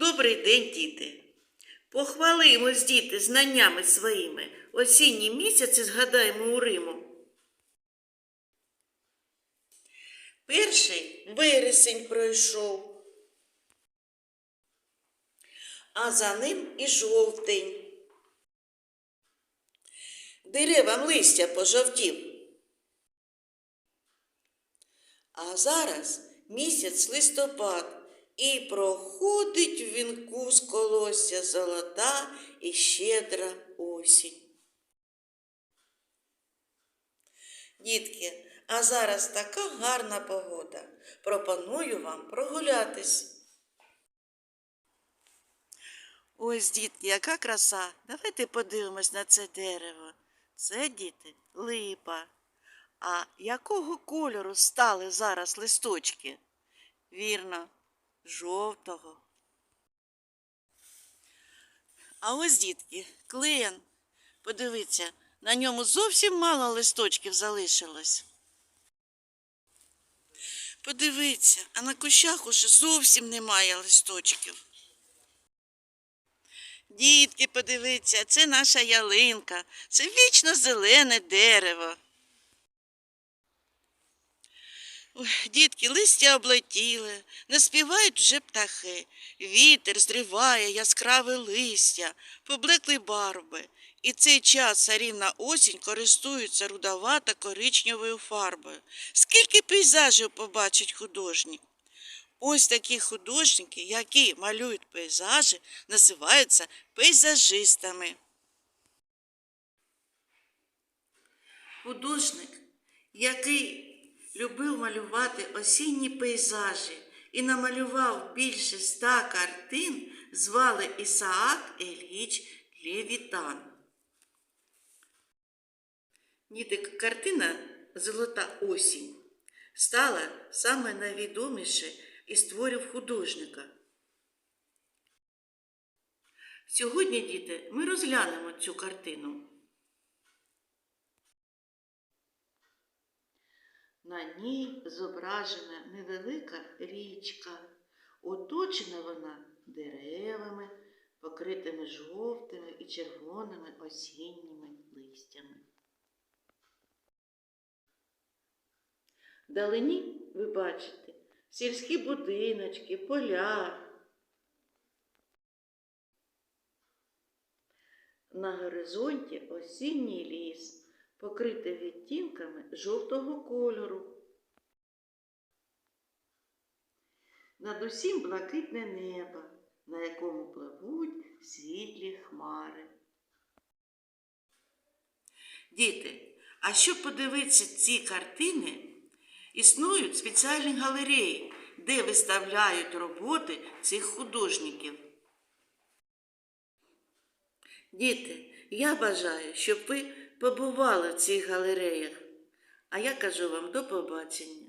Добрий день, діти. Похвалимось, діти, знаннями своїми. Осінні місяці згадаємо у Риму. Перший вересень пройшов, а за ним і жовтень. Деревам листя пожовтів. А зараз місяць листопад, і проходить в вінку з колосся золота і щедра осінь. Дітки, а зараз така гарна погода. Пропоную вам прогулятись. Ось, дітки, яка краса. Давайте подивимось на це дерево. Це, діти, липа. А якого кольору стали зараз листочки? Вірно, жовтого. А ось, дітки, клен. Подивіться, на ньому зовсім мало листочків залишилось. Подивіться, а на кущах уже зовсім немає листочків. Дітки, подивіться, це наша ялинка, це вічно зелене дерево. Дітки, листя облетіли, не співають вже птахи. Вітер зриває яскраве листя, поблекли барви. І цей час царівна осінь користується рудовато коричневою фарбою. Скільки пейзажів побачить художник? Ось такі художники, які малюють пейзажі, називаються пейзажистами. Художник, який любив малювати осінні пейзажі і намалював більше ста картин, звали Ісаак Ельгіч Лєвітан. Діти, картина Золота осінь стала саме найвідоміше із творів художника. Сьогодні, діти, ми розглянемо цю картину. На ній зображена невелика річка. Оточена вона деревами, покритими жовтими і червоними осінніми листями. Вдалині ви бачите сільські будиночки, поля. На горизонті осінній ліс, покритий відтінками жовтого кольору. Над усім блакитне небо, на якому пливуть світлі хмари. Діти, а щоб подивитися ці картини, існують спеціальні галереї, де виставляють роботи цих художників. Діти, я бажаю, щоб ви побували в цих галереях. А я кажу вам до побачення.